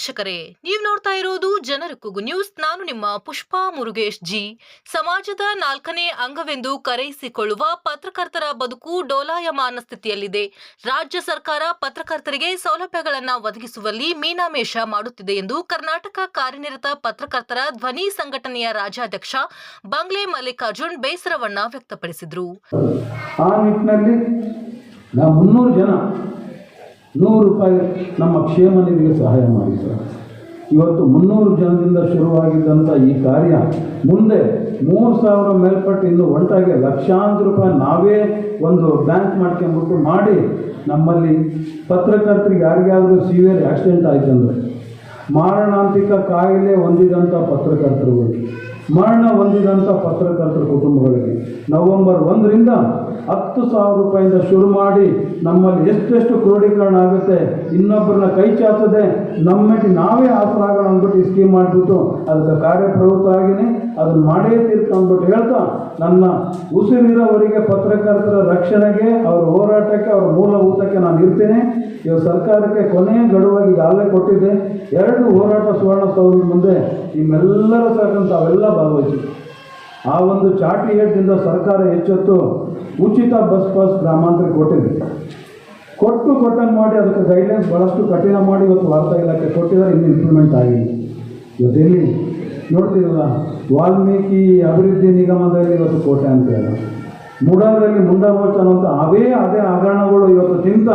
ವೀಕ್ಷಕರೇ, ನೀವು ನೋಡ್ತಾ ಇರೋದು ಜನರ ಕೂಗು ನ್ಯೂಸ್. ನಾನು ನಿಮ್ಮ ಪುಷ್ಪಾ ಮುರುಗೇಶ್ ಜಿ. ಸಮಾಜದ ನಾಲ್ಕನೇ ಅಂಗವೆಂದು ಕರೆಯಿಸಿಕೊಳ್ಳುವ ಪತ್ರಕರ್ತರ ಬದುಕು ಡೋಲಾಯಮಾನ ಸ್ಥಿತಿಯಲ್ಲಿದೆ. ರಾಜ್ಯ ಸರ್ಕಾರ ಪತ್ರಕರ್ತರಿಗೆ ಸೌಲಭ್ಯಗಳನ್ನು ಒದಗಿಸುವಲ್ಲಿ ಮೀನಾಮೇಷ ಮಾಡುತ್ತಿದೆ ಎಂದು ಕರ್ನಾಟಕ ಕಾರ್ಯನಿರತ ಪತ್ರಕರ್ತರ ಧ್ವನಿ ಸಂಘಟನೆಯ ರಾಜ್ಯಾಧ್ಯಕ್ಷ ಬಂಗ್ಲೆ ಮಲ್ಲಿಕಾರ್ಜುನ್ ಬೇಸರವನ್ನ ವ್ಯಕ್ತಪಡಿಸಿದರು. ನೂರು ರೂಪಾಯಿ ನಮ್ಮ ಕ್ಷೇಮ ನಿಧಿಗೆ ಸಹಾಯ ಮಾಡಿ ಸರ್. ಇವತ್ತು ಮುನ್ನೂರು ಜನದಿಂದ ಶುರುವಾಗಿದ್ದಂಥ ಈ ಕಾರ್ಯ ಮುಂದೆ ಮೂರು ಸಾವಿರ ಮೇಲ್ಪಟ್ಟು ಇನ್ನು ಒಂಟಾಗಿ ಲಕ್ಷಾಂತರ ರೂಪಾಯಿ ನಾವೇ ಒಂದು ಬ್ಯಾಂಕ್ ಮಾಡ್ಕೊಂಬಿಟ್ಟು ಮಾಡಿ ನಮ್ಮಲ್ಲಿ ಪತ್ರಕರ್ತರಿಗೆ ಯಾರಿಗಾದರೂ ಸಿವಿಯರ್ ಆಕ್ಸಿಡೆಂಟ್ ಆಯ್ತಂದ್ರೆ ಮಾರಣಾಂತಿಕ ಕಾಯಿಲೆ ಹೊಂದಿದಂಥ ಪತ್ರಕರ್ತರುಗಳಿಗೆ ಮರಣ ಹೊಂದಿದಂಥ ಪತ್ರಕರ್ತರ ಕುಟುಂಬಗಳಿಗೆ ನವೆಂಬರ್ ಒಂದರಿಂದ ಹತ್ತು ಸಾವಿರ ರೂಪಾಯಿಂದ ಶುರು ಮಾಡಿ ನಮ್ಮಲ್ಲಿ ಎಷ್ಟೆಷ್ಟು ಕ್ರೋಢೀಕರಣ ಆಗುತ್ತೆ, ಇನ್ನೊಬ್ಬರನ್ನ ಕೈ ಚಾಚದೆ ನಮ್ಮಲ್ಲಿ ನಾವೇ ಆಸರಾಗೋಣ ಅಂದ್ಬಿಟ್ಟು ಈ ಸ್ಕೀಮ್ ಮಾಡಿಬಿಟ್ಟು ಅದಕ್ಕೆ ಕಾರ್ಯಪ್ರವೃತ್ತರಾಗಿನೇ ಅದನ್ನು ಮಾಡೇ ತೀರ್ತು ಅಂದ್ಬಿಟ್ಟು ಹೇಳ್ತಾ, ನನ್ನ ಉಸಿರಿರೋವರಿಗೆ ಪತ್ರಕರ್ತರ ರಕ್ಷಣೆಗೆ, ಅವರ ಹೋರಾಟಕ್ಕೆ, ಅವರ ಮೂಲಭೂತಕ್ಕೆ ನಾನು ಇರ್ತೇನೆ. ಇವಾಗ ಸರ್ಕಾರಕ್ಕೆ ಕೊನೆಯ ಗಡುವಾಗಿ ಈಗಾಗಲೇ ಕೊಟ್ಟಿದ್ದೆ. ಎರಡು ಹೋರಾಟ ಸುವರ್ಣ ಸೌರಿ ಮುಂದೆ ನಿಮ್ಮೆಲ್ಲರ ಸಾಕಂತ ಅವೆಲ್ಲ ಭಾಗವಹಿಸಿ. ಆ ಒಂದು ಚಾಟಿ ಏಟ್ದಿಂದ ಸರ್ಕಾರ ಎಚ್ಚೆತ್ತು ಉಚಿತ ಬಸ್ ಪಾಸ್ ಗ್ರಾಮಾಂತರ ಕೊಟ್ಟಿದೆ. ಕೊಟ್ಟು ಕೊಟ್ಟಂಗೆ ಮಾಡಿ ಅದಕ್ಕೆ ಗೈಡ್ಲೈನ್ಸ್ ಭಾಳಷ್ಟು ಕಠಿಣ ಮಾಡಿ ಇವತ್ತು ವಾರ್ತಾ ಇಲಾಖೆ ಕೊಟ್ಟಿದ್ದಾರೆ, ಇನ್ನು ಇಂಪ್ಲಿಮೆಂಟ್ ಆಗಿಲ್ಲ. ಇವತ್ತೆಲ್ಲಿ ನೋಡ್ತೀರಲ್ಲ, ವಾಲ್ಮೀಕಿ ಅಭಿವೃದ್ಧಿ ನಿಗಮದಲ್ಲಿ ಇವತ್ತು ಕೋಟೆ ಅಂತ ಹೇಳ ಮುಡಾದಲ್ಲಿ ಮುಂಡಾಮೋಚನ ಅಂತ ಅವೇ ಅದೇ ಹಗರಣಗಳು ಇವತ್ತು ಚಿಂತ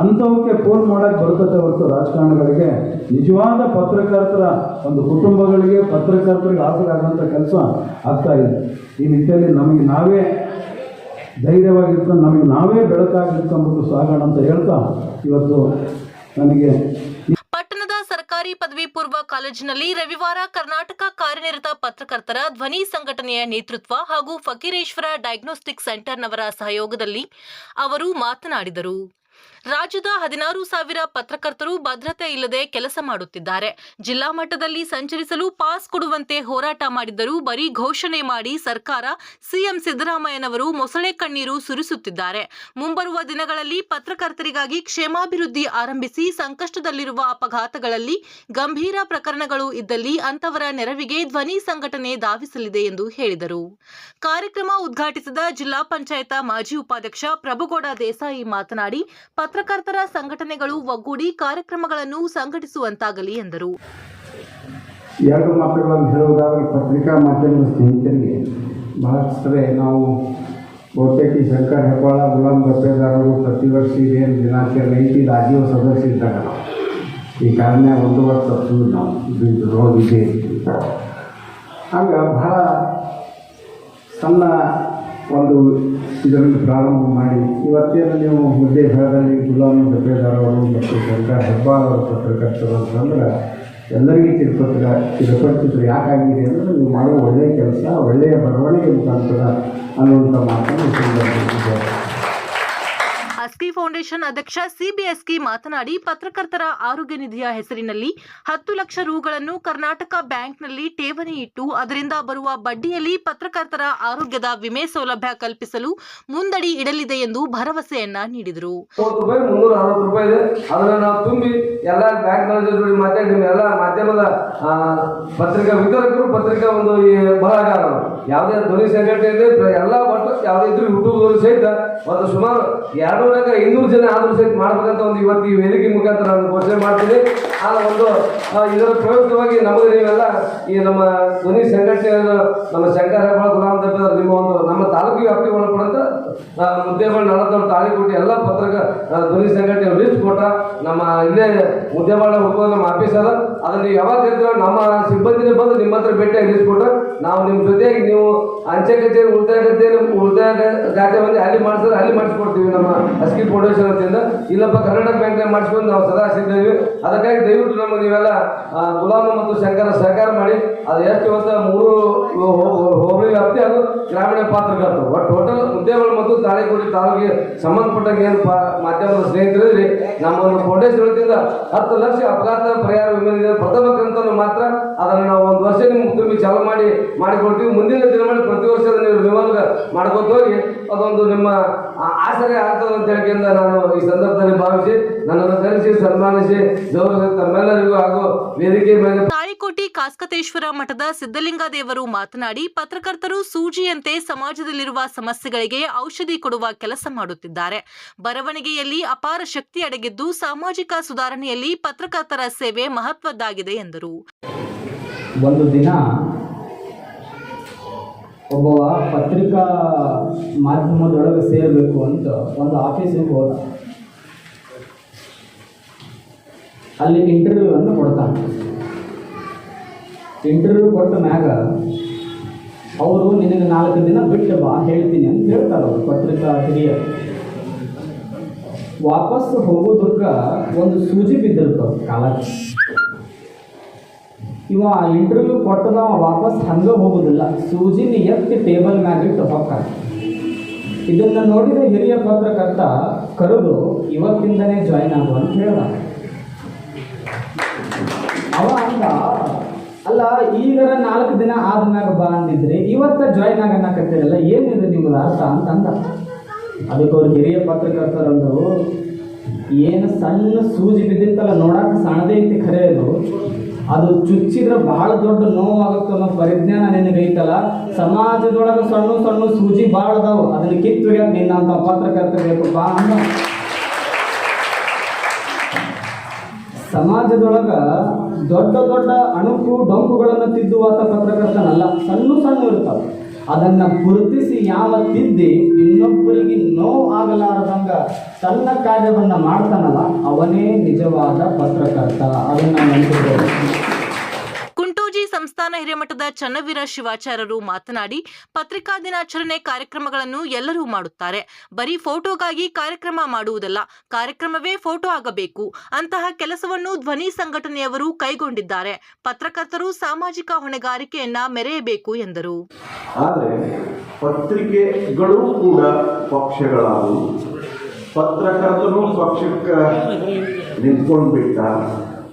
ಅಂಥವಕ್ಕೆ ಫೋನ್ ಮಾಡೋಕ್ಕೆ ಬರ್ತದೆ ಹೊರತು ರಾಜಕಾರಣಿಗಳಿಗೆ. ನಿಜವಾದ ಪತ್ರಕರ್ತರ, ಒಂದು ಕುಟುಂಬಗಳಿಗೆ ಪತ್ರಕರ್ತರಿಗೆ ಹಾಜರಾಗುವಂಥ ಕೆಲಸ ಆಗ್ತಾ ಇದೆ. ಈ ನಿಟ್ಟಿನಲ್ಲಿ ನಮಗೆ ನಾವೇ ಧೈರ್ಯವಾಗಿರ್ಕೊಂಡು, ನಮಗೆ ನಾವೇ ಬೆಳಕಾಗಿರ್ಕೊಂಡ್ಬಿಟ್ಟು ಸಾಗೋಣ ಅಂತ ಹೇಳ್ತಾ ಇವತ್ತು ನನಗೆ ಪಟ್ಟಣದ ಸರ್ಕಾರಿ ಪದವಿ ಪೂರ್ವ ಕಾಲೇಜಿನಲ್ಲಿ ರವಿವಾರ ಕರ್ನಾಟಕ ಕಾರ್ಯನಿರತ ಪತ್ರಕರ್ತರ ಧ್ವನಿ ಸಂಘಟನೆಯ ನೇತೃತ್ವ ಹಾಗೂ ಫಕೀರೇಶ್ವರ ಡಯಾಗ್ನೋಸ್ಟಿಕ್ ಸೆಂಟರ್ನವರ ಸಹಯೋಗದಲ್ಲಿ ಅವರು ಮಾತನಾಡಿದರು. ರಾಜ್ಯದ ಹದಿನಾರು ಸಾವಿರ ಪತ್ರಕರ್ತರು ಭದ್ರತೆ ಇಲ್ಲದೆ ಕೆಲಸ ಮಾಡುತ್ತಿದ್ದಾರೆ. ಜಿಲ್ಲಾ ಮಟ್ಟದಲ್ಲಿ ಸಂಚರಿಸಲು ಪಾಸ್ ಕೊಡುವಂತೆ ಹೋರಾಟ ಮಾಡಿದ್ದರೂ ಬರೀ ಘೋಷಣೆ ಮಾಡಿ ಸರ್ಕಾರ ಸಿಎಂ ಸಿದ್ದರಾಮಯ್ಯನವರು ಮೊಸಳೆ ಕಣ್ಣೀರು ಸುರಿಸುತ್ತಿದ್ದಾರೆ. ಮುಂಬರುವ ದಿನಗಳಲ್ಲಿ ಪತ್ರಕರ್ತರಿಗಾಗಿ ಕ್ಷೇಮಾಭಿವೃದ್ಧಿ ಆರಂಭಿಸಿ ಸಂಕಷ್ಟದಲ್ಲಿರುವ ಅಪಘಾತಗಳಲ್ಲಿ ಗಂಭೀರ ಪ್ರಕರಣಗಳು ಇದ್ದಲ್ಲಿ ಅಂತವರ ನೆರವಿಗೆ ಧ್ವನಿ ಸಂಘಟನೆ ಧಾವಿಸಲಿದೆ ಎಂದು ಹೇಳಿದರು. ಕಾರ್ಯಕ್ರಮ ಉದ್ಘಾಟಿಸಿದ ಜಿಲ್ಲಾ ಪಂಚಾಯತ ಮಾಜಿ ಉಪಾಧ್ಯಕ್ಷ ಪ್ರಭುಗೌಡ ದೇಸಾಯಿ ಮಾತನಾಡಿ ಪತ್ರಕರ್ತರ ಸಂಘಟನೆಗಳು ಒಗ್ಗೂಡಿ ಕಾರ್ಯಕ್ರಮಗಳನ್ನು ಸಂಘಟಿಸುವಂತಾಗಲಿ ಎಂದರು. ಎರಡು ಮಾತುಗಳನ್ನು ಹೇಳುವುದಾದರೆ ಪತ್ರಿಕಾ ಮಾಧ್ಯಮದ ಸ್ನೇಹಿತರಿಗೆ ಬಹಳಷ್ಟು ನಾವು ಬಹುತೇಕ ಶಂಕರ್ ಹೆಬ್ಬಾಳ ಗುಲಾಮ್ ಗಪ್ಪೇದಾರರು ಪ್ರತಿ ವರ್ಷ ಇದೇನು ದಿನಾಚರಣೆ ಐತಿ ಸದಸ್ಯ ಇದ್ದಾಗ. ಈ ಕಾರಣ ಒಂದು ವರ್ಷ ನಾವು ಇದು ಬಹಳ ಸಣ್ಣ ಒಂದು ಇದನ್ನು ಪ್ರಾರಂಭ ಮಾಡಿ ಇವತ್ತೇನು ನೀವು ಮುದ್ದೆ ಭಾಗದಲ್ಲಿ ಗುಲಾಮಿ ಗಪ್ಪೇದಾರವರು ಮತ್ತು ಸರ್ಕಾರ ಹೆಬ್ಬಾಳ ಅವರ ಪತ್ರಕರ್ತರು ಅಂತಂದ್ರೆ ಎಲ್ಲರಿಗೂ ತಿರುಪತ್ರ ತಿರುಪತಿದ್ರು ಯಾಕಾಗಿದೆ ಅಂದರೆ ನೀವು ಮಾಡೋ ಒಳ್ಳೆಯ ಕೆಲಸ, ಒಳ್ಳೆಯ ಬರವಣಿಗೆ ಮುಖಾಂತರ ಅನ್ನುವಂಥ ಮಾತನ್ನು. ಅಸ್ಕಿ ಫೌಂಡೇಶನ್ ಅಧ್ಯಕ್ಷ ಸಿಬಿಎಸ್ಕಿ ಮಾತನಾಡಿ ಪತ್ರಕರ್ತರ ಆರೋಗ್ಯ ನಿಧಿಯ ಹೆಸರಿನಲ್ಲಿ ಹತ್ತು ಲಕ್ಷ ರೂಗಳನ್ನು ಕರ್ನಾಟಕ ಬ್ಯಾಂಕ್ನಲ್ಲಿ ಠೇವಣಿ ಇಟ್ಟು ಅದರಿಂದ ಬರುವ ಬಡ್ಡಿಯಲ್ಲಿ ಪತ್ರಕರ್ತರ ಆರೋಗ್ಯದ ವಿಮೆ ಸೌಲಭ್ಯ ಕಲ್ಪಿಸಲು ಮುಂದಡಿ ಇಡಲಿದೆ ಎಂದು ಭರವಸೆಯನ್ನ ನೀಡಿದರು. ಪತ್ರಿಕಾ, ವಿತರಕರು ಪತ್ರಿಕಾ ಒಂದು ಬರಹಗಾರರು ಯಾವುದೇ ಧ್ವನಿ ಸಂಘಟನೆ ಎಲ್ಲ ಒಟ್ಟು ಯಾವುದೇ ಇದ್ರು ಯೂಟ್ಯೂಬ್ದವರು ಸಹಿತ ಒಂದು ಸುಮಾರು ಎರಡು ನೂರಕ್ಕ ಇನ್ನೂರು ಜನ ಆದರೂ ಸಹಿತ ಮಾಡ್ಬೇಕಂತ ಒಂದು ಇವತ್ತು ಈ ವೇದಿಕೆ ಮುಖಾಂತರ ನಾನು ಘೋಷಣೆ ಮಾಡ್ತೀನಿ. ಆ ಒಂದು ಇದರ ಪ್ರಯುಕ್ತವಾಗಿ ನಮಗೆ ನೀವೆಲ್ಲ ಈ ನಮ್ಮ ಧ್ವನಿ ಸಂಘಟನೆಯನ್ನು ನಮ್ಮ ಶಂಕರ ಗುಲಾಮ್ ನಿಮ್ಮ ಒಂದು ನಮ್ಮ ತಾಲೂಕಿಗೆ ವ್ಯಾಪ್ತಿಗೆ ಒಳಪಡಂತ ಮುದ್ದೇಬಾಳ್ ನಳದವ್ರು ತಾಳಿಕೊಟ್ಟು ಎಲ್ಲ ಪತ್ರಕ ಧ್ವನಿ ಸಂಘಟನೆ ಲಿಸ್ಟ್ ಕೊಟ್ಟ ನಮ್ಮ ಇಲ್ಲೇ ಮುದ್ದೇಬಾಳ ಹುಡುಗ ನಮ್ಮ ಆಫೀಸ್ ಅದನ್ನ ಯಾವಾಗ ಇರ್ತೀರೋ ನಮ್ಮ ಸಿಬ್ಬಂದಿನೇ ಬಂದು ನಿಮ್ಮ ಹತ್ರ ಭೇಟಿ ಆಗಿಸ್ಬಿಟ್ಟು ನಾವು ನಿಮ್ಮ ಜೊತೆಗೆ ನೀವು ಅಂಚೆ ಕಚೇರಿ, ಉಳಿತಾಯ ಕಚೇರಿ, ಉಳಿತಾಯ ಖಾತೆ ಬಂದು ಅಲ್ಲಿ ಮಾಡಿಸಿದ್ರೆ ಅಲ್ಲಿ ಮಾಡಿಸ್ಕೊಡ್ತೀವಿ ನಮ್ಮ ಅಸ್ಕಿ ಫೌಂಡೇಶನ್ ಅಂತಿಂದ ಇಲ್ಲಪ್ಪ, ಕರ್ನಾಟಕ ಬ್ಯಾಂಕ್ ಮಾಡಿಸ್ಕೊಂಡು ನಾವು ಸದಾ ಸಿದ್ಧೀವಿ ಅದಕ್ಕಾಗಿ ದಯವಿಟ್ಟು ನಮಗೆ ನೀವೆಲ್ಲ ಗುಲಾಮ ಮತ್ತು ಶಂಕರ ಸಹಕಾರ ಮಾಡಿ. ಅದು ಎಷ್ಟು ಇವತ್ತು ಮೂರು ಹೋಬಳಿ ವ್ಯಾಪ್ತಿ ಅದು ಗ್ರಾಮೀಣ ಪಾತ್ರಗಳು ಬಟ್ ಟೋಟಲ್ ಉದ್ಯೋಗಗಳು ಮತ್ತು ತಾಳಿಕೋಟಿ ತಾಲೂಕಿಗೆ ಸಂಬಂಧಪಟ್ಟಂಗೆ ಏನು ಮಾಧ್ಯಮದ ಸ್ನೇಹಿತರಿದ್ರಿ ನಮ್ಮ ಒಂದು ಫೌಂಡೇಶನ್ ವತಿಯಿಂದ ಹತ್ತು ಲಕ್ಷ ಅಪಘಾತ ಪರಿಹಾರ ವಿಮೆ ಪ್ರಥಮ ಕಂತನ್ನು ಮಾತ್ರ ಅದನ್ನು ನಾವು ಒಂದು ವರ್ಷ ನಿಮ್ಗೆ ತುಂಬಿ ಚಾಲು ಮಾಡಿ ಮಾಡಿಕೊಡ್ತೀವಿ. ಮುಂದಿನ ದಿನಗಳಲ್ಲಿ ಪ್ರತಿ ವರ್ಷ ನೀವು ರಿವಾಲ್ವ್ ಮಾಡ್ಕೊತ ಹೋಗಿ ಅದೊಂದು ನಿಮ್ಮ ಆಸರೆ ಆಗ್ತದೆ ಅಂತ ಹೇಳಿಕೆಯಿಂದ ನಾನು ಈ ಸಂದರ್ಭದಲ್ಲಿ ಭಾವಿಸಿ ನನ್ನನ್ನು ಕರೆಸಿ, ಸನ್ಮಾನಿಸಿ ಗೌರವ ತಮ್ಮೆಲ್ಲರಿಗೂ ಹಾಗೂ ವೇದಿಕೆ ಮೇಲೆ ತಾಳಿಕೋಟಿ ಕಾಸ್ಕತೇಶ್ವರ ಮಠದ ಸಿದ್ದಲಿಂಗ ದೇವರು ಮಾತನಾಡಿ, ಪತ್ರಕರ್ತರು ಸೂಜಿಯಂತೆ ಸಮಾಜದಲ್ಲಿರುವ ಸಮಸ್ಯೆಗಳಿಗೆ ಔಷಧಿ ಕೊಡುವ ಕೆಲಸ ಮಾಡುತ್ತಿದ್ದಾರೆ. ಬರವಣಿಗೆಯಲ್ಲಿ ಅಪಾರ ಶಕ್ತಿ ಅಡಗಿದ್ದು, ಸಾಮಾಜಿಕ ಸುಧಾರಣೆಯಲ್ಲಿ ಪತ್ರಕರ್ತರ ಸೇವೆ ಮಹತ್ವದ್ದಾಗಿದೆ ಎಂದರು. ಒಂದು ದಿನ ಒಬ್ಬ ಪತ್ರಿಕಾ ಮಾಧ್ಯಮದೊಳಗೆ ಸೇರಬೇಕು ಅಂತ ಒಂದು ಆಫೀಸಿಗೆ ಹೋದ. ಅಲ್ಲಿ ಇಂಟರ್ವ್ಯೂ ಅನ್ನು ಕೊಡ್ತಾನೆ. ಇಂಟರ್ವ್ಯೂ ಕೊಟ್ಟ ಮ್ಯಾಗ ಅವರು, ನಿನಗೆ ನಾಲ್ಕು ದಿನ ಬಿಟ್ಟು ಬಾ, ಹೇಳ್ತೀನಿ ಅಂತ ಹೇಳ್ತಾರೆ ಅವರು, ಪತ್ರಿಕಾ ಹಿರಿಯರು. ವಾಪಸ್ ಹೋಗೋದಕ್ಕ ಒಂದು ಸೂಜಿ ಬಿದ್ದಿರ್ತಾವ ಕಾಲಕ್ಕೆ. ಇವ ಇಂಟರ್ವ್ಯೂ ಕೊಟ್ಟದ ವಾಪಸ್ ಹಂಗೆ ಹೋಗುದಿಲ್ಲ. ಸೂಜಿನ ಎತ್ತಿ ಟೇಬಲ್ ಮ್ಯಾಗಿಟ್ಟು ಹೊಕ್ಕಾನೆ ಇದನ್ನ ನೋಡಿದ ಹಿರಿಯ ಪತ್ರಕರ್ತ, ಕರೆದು, ಇವತ್ತಿಂದನೇ ಜಾಯ್ನ್ ಆಗು ಅಂತ ಹೇಳ್ದ. ಅವ ಅಂದ, ಅಲ್ಲ, ಈಗರ ನಾಲ್ಕು ದಿನ ಆದ್ಮ್ಯಾಗ ಬಾ ಅಂದಿದ್ರೆ ಇವತ್ತ ಜಾಯ್ನ್ ಆಗನ್ನಕತ್ತಿರಲ್ಲ, ಏನಿದೆ ನಿಮ್ಗೆ ಅರ್ಥ? ಅಂತ ಅಂದ. ಅದಕ್ಕೆ ಅವ್ರು ಹಿರಿಯ ಪತ್ರಕರ್ತರಂದರು, ಏನು ಸಣ್ಣ ಸೂಜಿ ಬಿದ್ದಿತ್ತಲ್ಲ ನೋಡಕ್ಕೆ ಸಣ್ಣದೇ ಐತಿ ಖರೆ ಅದು ಚುಚ್ಚಿದ್ರೆ ಬಹಳ ದೊಡ್ಡ ನೋವಾಗುತ್ತೆ ಅನ್ನೋ ಪರಿಜ್ಞಾನ ನಿನಗೈತಲ್ಲ ಸಮಾಜದೊಳಗೆ ಸಣ್ಣ ಸಣ್ಣ ಸೂಜಿ ಭಾಳ ಅದಾವು. ಅದನ್ನ ಕಿತ್ತು ನಿನ್ನಂತ ಪತ್ರಕರ್ತ ಬಾ ಅಂದ ಸಮಾಜದೊಳಗ ದೊಡ್ಡ ದೊಡ್ಡ ಅಣುಕು ಡೊಂಕುಗಳನ್ನು ತಿದ್ದುವಂತ ಪತ್ರಕರ್ತನಲ್ಲ. ಸಣ್ಣ ಸಣ್ಣ ಇರ್ತಾವೆ. ಅದನ್ನ ಗುರುತಿಸಿ ಯಾವ ತಿದ್ದಿ ಇನ್ನೊಬ್ಬರಿಗೆ ನೋವು ಆಗಲಾರದಂಗ ತನ್ನ ಕಾರ್ಯವನ್ನ ಮಾಡ್ತಾನಲ್ಲ, ಅವನೇ ನಿಜವಾದ ಪತ್ರಕರ್ತ. ಅದನ್ನ ನೆನಪಿರ್ಬೋದು ಸಂಸ್ಥಾನ ಹಿರೇಮಠದ ಚನ್ನವೀರ ಶಿವಾಚಾರ್ಯರು ಮಾತನಾಡಿ, ಪತ್ರಿಕಾ ದಿನಾಚರಣೆ ಕಾರ್ಯಕ್ರಮಗಳನ್ನು ಎಲ್ಲರೂ ಮಾಡುತ್ತಾರೆ. ಬರೀ ಫೋಟೋಗಾಗಿ ಕಾರ್ಯಕ್ರಮ ಮಾಡುವುದಲ್ಲ, ಕಾರ್ಯಕ್ರಮವೇ ಫೋಟೋ ಆಗಬೇಕು. ಅಂತಹ ಕೆಲಸವನ್ನು ಧ್ವನಿ ಸಂಘಟನೆಯವರು ಕೈಗೊಂಡಿದ್ದಾರೆ. ಪತ್ರಕರ್ತರು ಸಾಮಾಜಿಕ ಹೊಣೆಗಾರಿಕೆಯನ್ನ ಮೆರೆಯಬೇಕು ಎಂದರು. ಪತ್ರಿಕೆಗಳು ಕೂಡ ಪಕ್ಷಗಳಾದವು. ಪತ್ರಕರ್ತರು ಪಕ್ಷಕ್ಕೆ ನಿಂತ್ಕೊಂಡು ಬಿಟ್ಟ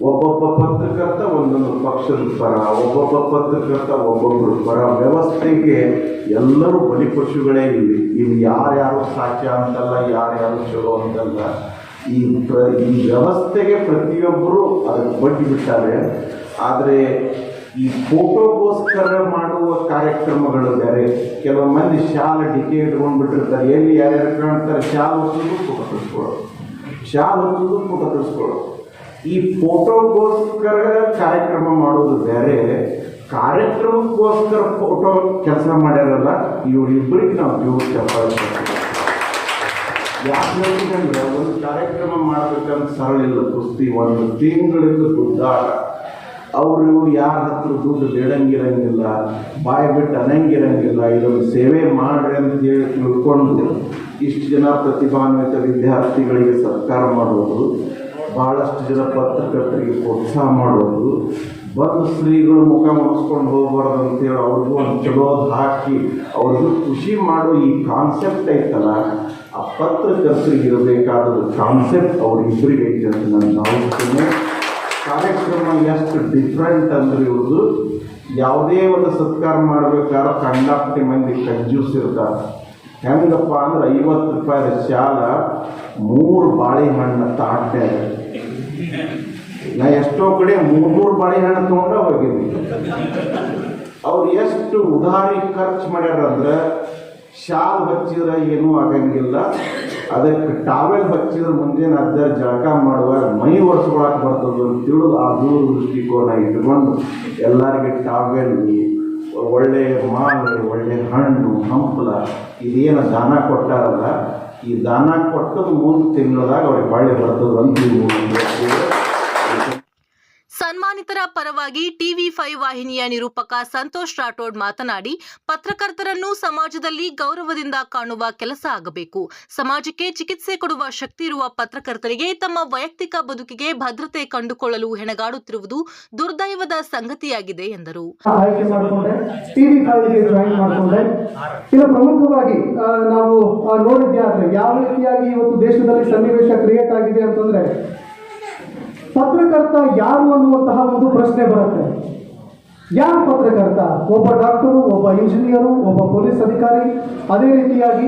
ಒಬ್ಬೊಬ್ಬ ಪತ್ರಕರ್ತ ಒಂದೊಂದು ಪಕ್ಷದ ಪರ, ಒಬ್ಬೊಬ್ಬ ಪತ್ರಕರ್ತ ಒಬ್ಬೊಬ್ಬರ ಪರ, ವ್ಯವಸ್ಥೆಗೆ ಎಲ್ಲರೂ ಬಲಿಪಶುಗಳೇ ಇಲ್ಲಿ ಇಲ್ಲಿ ಯಾರ್ಯಾರು ಸಾಕ್ಯ ಅಂತಲ್ಲ, ಯಾರ್ಯಾರು ಚಲೋ ಅಂತಲ್ಲ, ಈ ಪ್ರ, ಈ ವ್ಯವಸ್ಥೆಗೆ ಪ್ರತಿಯೊಬ್ಬರು ಅದಕ್ಕೆ ಬಡ್ಡಿ ಬಿಟ್ಟಾರೆ. ಆದರೆ ಈ ಫೋಟೋಗೋಸ್ಕರ ಮಾಡುವ ಕಾರ್ಯಕ್ರಮಗಳು ಬೇರೆ. ಕೆಲವು ಮಂದಿ ಶಾಲ ಡಿಕೆ ಇಟ್ಕೊಂಡು ಬಿಟ್ಟಿರ್ತಾರೆ. ಎಲ್ಲಿ ಯಾರ್ಯಾರು ಕಾಣ್ತಾರೆ, ಶಾಲೆ ಹೊತ್ತೋದು ಫೋಟೋ ತಿಳಿಸ್ಕೊಳ್ಳೋದು ಶಾಲ ಹೊತ್ತೋದು ಫೋಟೋ ತೆಗೆಸ್ಕೊಳ್ಳೋದು ಈ ಫೋಟೋಗೋಸ್ಕರ ಕಾರ್ಯಕ್ರಮ ಮಾಡೋದು ಬೇರೆ, ಕಾರ್ಯಕ್ರಮಕ್ಕೋಸ್ಕರ ಫೋಟೋ ಕೆಲಸ ಮಾಡ್ಯಾರಲ್ಲ ಇವರಿಬ್ಬರಿಗೆ ನಾವು ಜೋರು ಚಪ್ಪಾಳೆ ಯಾಕೆ ಹೇಳ್ತೀನಂದ್ರೆ ಒಂದು ಕಾರ್ಯಕ್ರಮ ಮಾಡ್ಬೇಕಂತ ಸರಳ ಇಲ್ಲ. ಕುಸ್ತಿ ಒಂದು ತಿಂಗಳಿಂದ ದುಡ್ಡಾಟ ಅವರು ಯಾರ ಹತ್ರ ದುಡ್ಡು ಬೇಡಂಗಿರಂಗಿಲ್ಲ ಬಾಯಿ ಬಿಟ್ಟು ಅನಂಗಿರಂಗಿಲ್ಲ ಇದೊಂದು ಸೇವೆ ಮಾಡ್ರಿ ಅಂತ ಹೇಳಿ ತಿಳ್ಕೊಂಡು ಇಷ್ಟು ಜನ ಪ್ರತಿಭಾನ್ವಿತ ವಿದ್ಯಾರ್ಥಿಗಳಿಗೆ ಸತ್ಕಾರ ಮಾಡೋದು ಭಾಳಷ್ಟು ಜನ ಪತ್ರಕರ್ತರಿಗೆ ಪ್ರೋತ್ಸಾಹ ಮಾಡೋದು, ಬಂದು ಸ್ತ್ರೀಗಳು ಮುಖ ಮುಗಿಸ್ಕೊಂಡು ಹೋಗ್ಬಾರ್ದು ಅಂತೇಳಿ ಅವ್ರಿಗೂ ಒಂದು ಚಲೋ ಹಾಕಿ ಅವ್ರಿಗೂ ಖುಷಿ ಮಾಡೋ ಈ ಕಾನ್ಸೆಪ್ಟ್ ಐತಲ್ಲ, ಆ ಪತ್ರಕರ್ತರಿಗೆ ಇರಬೇಕಾದ ಕಾನ್ಸೆಪ್ಟ್ ಅವ್ರಿಬ್ಬರಿಗೆ ಐತೆ ಅಂತ ನಾನು ಭಾವಿಸ್ತೇನೆ. ಕಾರ್ಯಕ್ರಮ ಎಷ್ಟು ಡಿಫ್ರೆಂಟ್ ಅಂದ್ರೆ ಇವ್ರದ್ದು ಯಾವುದೇ ಒಂದು ಸತ್ಕಾರ ಮಾಡಬೇಕಾದ್ರೆ ಕಂಡಾಪಟ್ಟಿ ಮಂದಿ ಕಂಜೂಸ್ ಇರ್ತಾರೆ. ಹೆಂಗಪ್ಪ ಅಂದ್ರೆ ಐವತ್ತು ರೂಪಾಯಿ ಶಾಲ, ಮೂರು ಬಾಳೆಹಣ್ಣು ತಾಟ್ನೆ ನಾ ಎಷ್ಟೋ ಕಡೆ ಮೂರು ಮೂರು ಬಾಳೆಹಣ್ಣು ತೊಗೊಂಡ ಹೋಗಿದ್ವಿ. ಅವ್ರು ಎಷ್ಟು ಉದಾರಿ ಖರ್ಚು ಮಾಡ್ಯಾರಂದ್ರೆ ಶಾಲ್ ಹಚ್ಚಿದ್ರೆ ಏನೂ ಆಗಂಗಿಲ್ಲ. ಅದಕ್ಕೆ ಟಾವೆಲ್ ಹಚ್ಚಿದ್ರೆ ಮುಂದಿನ ಅದ ಜಳಕ ಮಾಡುವಾಗ ಮೈ ಒರೆಸ್ಕೊಳಕ್ ಬರ್ತದೆ ತಿಳಿದು ಆ ದೂರ ದೃಷ್ಟಿಕೋನ ಇಟ್ಕೊಂಡು ಎಲ್ಲರಿಗೆ ಟಾವೆಲ್ ಒಳ್ಳೆ ಮಾಲೆ, ಒಳ್ಳೆ ಹಣ್ಣು, ಹಂಪಲ, ಇದೇನು ದಾನ ಕೊಟ್ಟಾರಲ್ಲ, ಈ ದಾನ ಕೊಟ್ಟದ್ದು ಮೂರು ತಿಂಗಳದಾಗ ಅವ್ರಿಗೆ ಬಾಳೆ ಬರ್ತದೆ ಅಂತ ಸನ್ಮಾನಿತರ ಪರವಾಗಿ ಟಿವಿ ಫೈವ್ ವಾಹಿನಿಯ ನಿರೂಪಕ ಸಂತೋಷ್ ರಾಠೋಡ್ ಮಾತನಾಡಿ, ಪತ್ರಕರ್ತರನ್ನು ಸಮಾಜದಲ್ಲಿ ಗೌರವದಿಂದ ಕಾಣುವ ಕೆಲಸ ಆಗಬೇಕು. ಸಮಾಜಕ್ಕೆ ಚಿಕಿತ್ಸೆ ಕೊಡುವ ಶಕ್ತಿ ಇರುವ ಪತ್ರಕರ್ತರಿಗೆ ತಮ್ಮ ವೈಯಕ್ತಿಕ ಬದುಕಿಗೆ ಭದ್ರತೆ ಕಂಡುಕೊಳ್ಳಲು ಹೆಣಗಾಡುತ್ತಿರುವುದು ದುರ್ದೈವದ ಸಂಗತಿಯಾಗಿದೆ ಎಂದರು. ನಾವು ಯಾವ ರೀತಿಯಾಗಿ ಇವತ್ತು ದೇಶದಲ್ಲಿ ಸನ್ನಿವೇಶ ಕ್ರಿಯೇಟ್ ಆಗಿದೆ ಅಂತಂದ್ರೆ ಪತ್ರಕರ್ತ ಯಾರು ಅನ್ನುವಂತಹ ಒಂದು ಪ್ರಶ್ನೆ ಬರುತ್ತೆ. ಯಾರು ಪತ್ರಕರ್ತ? ಒಬ್ಬ ಡಾಕ್ಟರು, ಒಬ್ಬ ಇಂಜಿನಿಯರು, ಒಬ್ಬ ಪೊಲೀಸ್ ಅಧಿಕಾರಿ, ಅದೇ ರೀತಿಯಾಗಿ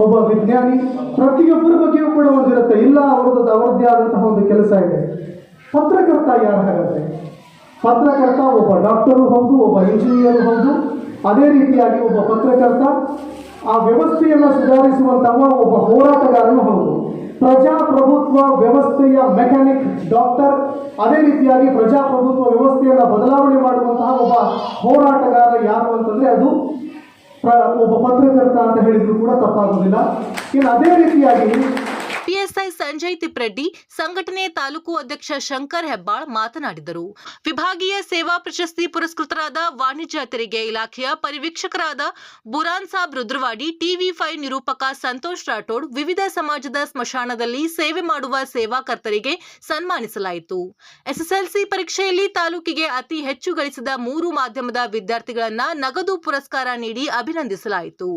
ಒಬ್ಬ ವಿಜ್ಞಾನಿ, ಪ್ರತಿಯೊಬ್ಬರ ಬಗ್ಗೆಯೂ ಕೂಡ ಒಂದಿರುತ್ತೆ. ಇಲ್ಲ, ಅವರದ್ದು ಅವರದ್ದೇ ಆದಂತಹ ಒಂದು ಕೆಲಸ ಇದೆ. ಪತ್ರಕರ್ತ ಯಾರು ಹಾಗಾದ್ರೆ ಪತ್ರಕರ್ತ ಒಬ್ಬ ಡಾಕ್ಟರು ಹೌದು, ಒಬ್ಬ ಇಂಜಿನಿಯರು ಹೌದು. ಅದೇ ರೀತಿಯಾಗಿ ಒಬ್ಬ ಪತ್ರಕರ್ತ ಆ ವ್ಯವಸ್ಥೆಯನ್ನು ಸುಧಾರಿಸುವಂತಹ ಒಬ್ಬ ಹೋರಾಟಗಾರನು ಹೌದು. ಪ್ರಜಾಪ್ರಭುತ್ವ ವ್ಯವಸ್ಥೆಯ ಮೆಕ್ಯಾನಿಕ್ ಡಾಕ್ಟರ್. ಅದೇ ರೀತಿಯಾಗಿ ಪ್ರಜಾಪ್ರಭುತ್ವ ವ್ಯವಸ್ಥೆಯನ್ನು ಬದಲಾವಣೆ ಮಾಡುವಂತಹ ಒಬ್ಬ ಹೋರಾಟಗಾರ ಯಾರು ಅಂತಂದ್ರೆ ಅದು ಒಬ್ಬ ಪತ್ರಕರ್ತ ಅಂತ ಹೇಳಿದ್ರು ಕೂಡ ತಪ್ಪಾಗೋದಿಲ್ಲ ಇನ್ನು ಅದೇ ರೀತಿಯಾಗಿ ಪಿಎಸ್ಐ ಸಂಜಯ್ ತಿಪ್ರೆಡ್ಡಿ, ಸಂಘಟನೆ ತಾಲೂಕು ಅಧ್ಯಕ್ಷ ಶಂಕರ್ ಹೆಬ್ಬಾಳ್ ಮಾತನಾಡಿದರು. ವಿಭಾಗೀಯ ಸೇವಾ ಪ್ರಶಸ್ತಿ ಪುರಸ್ಕೃತರಾದ ವಾಣಿಜ್ಯ ತೆರಿಗೆ ಇಲಾಖೆಯ ಪರಿವೀಕ್ಷಕರಾದ ಬುರಾನ್ ಸಾಬ್ ರುದ್ರವಾಡಿ, ಟಿವಿ ಫೈವ್ ನಿರೂಪಕ ಸಂತೋಷ್ ರಾಠೋಡ್ ವಿವಿಧ ಸಮಾಜದ ಸ್ಮಶಾನದಲ್ಲಿ ಸೇವೆ ಮಾಡುವ ಸೇವಾಕರ್ತರಿಗೆ ಸನ್ಮಾನಿಸಲಾಯಿತು. ಎಸ್ಎಸ್ಎಲ್ಸಿ ಪರೀಕ್ಷೆಯಲ್ಲಿ ತಾಲೂಕಿಗೆ ಅತಿ ಹೆಚ್ಚು ಗಳಿಸಿದ ಮೂರು ಮಾಧ್ಯಮದ ವಿದ್ಯಾರ್ಥಿಗಳನ್ನ ನಗದು ಪುರಸ್ಕಾರ ನೀಡಿ ಅಭಿನಂದಿಸಲಾಯಿತು.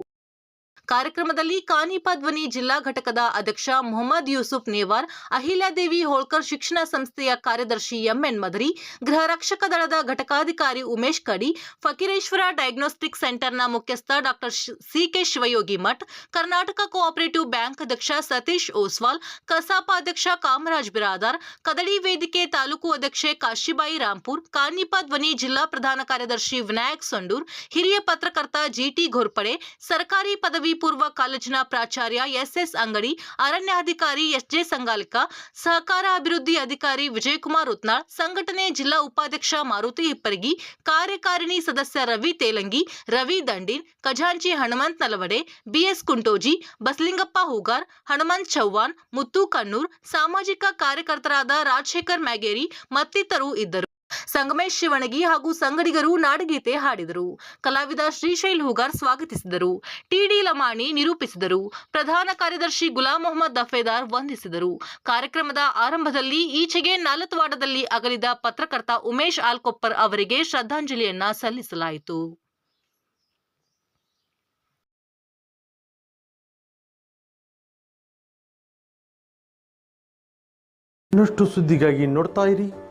ಕಾರ್ಯಕ್ರಮದಲ್ಲಿ ಕಾನಿಪ ಧ್ವನಿ ಜಿಲ್ಲಾ ಘಟಕದ ಅಧ್ಯಕ್ಷ ಮೊಹಮ್ಮದ್ ಯೂಸುಫ್ ನೇವಾರ್ ಅಹಿಲ್ಯಾದೇವಿ ಹೋಳ್ಕರ್ ಶಿಕ್ಷಣ ಸಂಸ್ಥೆಯ ಕಾರ್ಯದರ್ಶಿ ಎಂಎನ್ ಮದರಿ, ಗೃಹ ರಕ್ಷಕ ದಳದ ಘಟಕಾಧಿಕಾರಿ ಉಮೇಶ್ ಕಡಿ, ಫಕೀರೇಶ್ವರ ಡಯಾಗ್ನೋಸ್ಟಿಕ್ ಸೆಂಟರ್ನ ಮುಖ್ಯಸ್ಥ doctor CK Shivayogi Math, Karnataka cooperative bank ಅಧ್ಯಕ್ಷ ಸತೀಶ್ ಓಸ್ವಾಲ್, ಕಸಾಪ ಅಧ್ಯಕ್ಷ ಕಾಮರಾಜ್ ಬಿರಾದಾರ್, ಕದಡಿ ವೇದಿಕೆ ತಾಲೂಕು ಅಧ್ಯಕ್ಷೆ ಕಾಶಿಬಾಯಿ ರಾಂಪುರ್ ಕಾನಿಪ ಧ್ವನಿ ಜಿಲ್ಲಾ ಪ್ರಧಾನ ಕಾರ್ಯದರ್ಶಿ ವಿನಾಯಕ್ ಸಂಡೂರ್, ಹಿರಿಯ ಪತ್ರಕರ್ತ ಜಿಟಿ ಘೋರ್ಪಡೆ, ಸರ್ಕಾರಿ ಪದವಿ ಪೂರ್ವ ಕಾಲೇಜಿನ ಪ್ರಾಚಾರ್ಯ ಎಸ್ಎಸ್ ಅಂಗಡಿ ಅರಣ್ಯಾಧಿಕಾರಿ ಎಸ್ಜೆ ಸಂಗಾಲಿಕ ಸಹಕಾರ ಅಭಿವೃದ್ಧಿ ಅಧಿಕಾರಿ ವಿಜಯಕುಮಾರ್ ಉತ್ನಾಳ್, ಸಂಘಟನೆ ಜಿಲ್ಲಾ ಉಪಾಧ್ಯಕ್ಷ ಮಾರುತಿ ಹಿಪ್ಪರಗಿ, ಕಾರ್ಯಕಾರಿಣಿ ಸದಸ್ಯ ರವಿ ತೇಲಂಗಿ, ರವಿ ದಂಡಿನ್, ಖಜಾಂಚಿ ಹನುಮಂತ್ ನಲವಡೆ, ಬಿಎಸ್ ಕುಂಟೋಜಿ, ಬಸಲಿಂಗಪ್ಪ ಹೂಗಾರ್, ಹನುಮಂತ್ ಚೌಹಾಣ್, ಮುತ್ತು ಕಣ್ಣೂರ್, ಸಾಮಾಜಿಕ ಕಾರ್ಯಕರ್ತರಾದ ರಾಜಶೇಖರ್ ಮ್ಯಾಗೇರಿ ಮತ್ತಿತರರು ಇದ್ದರು. ಸಂಗಮೇಶ್ ಶಿವಣಗಿ ಹಾಗೂ ಸಂಗಡಿಗರು ನಾಡಗೀತೆ ಹಾಡಿದರು. ಕಲಾವಿದ ಶ್ರೀಶೈಲ್ ಹುಗಾರ್ ಸ್ವಾಗತಿಸಿದರು. ಟಿಡಿ ಲಮಾಣಿ ನಿರೂಪಿಸಿದರು. ಪ್ರಧಾನ ಕಾರ್ಯದರ್ಶಿ ಗುಲಾಂ ಮೊಹಮ್ಮದ್ ದಫೇದಾರ್ ವಂದಿಸಿದರು. ಕಾರ್ಯಕ್ರಮದ ಆರಂಭದಲ್ಲಿ ಈಚೆಗೆ ನಾಲತ್ವಾಡದಲ್ಲಿ ಅಗಲಿದ ಪತ್ರಕರ್ತ ಉಮೇಶ್ ಆಲ್ಕೊಪ್ಪರ್ ಅವರಿಗೆ ಶ್ರದ್ಧಾಂಜಲಿಯನ್ನ ಸಲ್ಲಿಸಲಾಯಿತು. ಇನ್ನಷ್ಟು ಸುದ್ದಿಗಾಗಿ ನೋಡ್ತಾ ಇರಿ.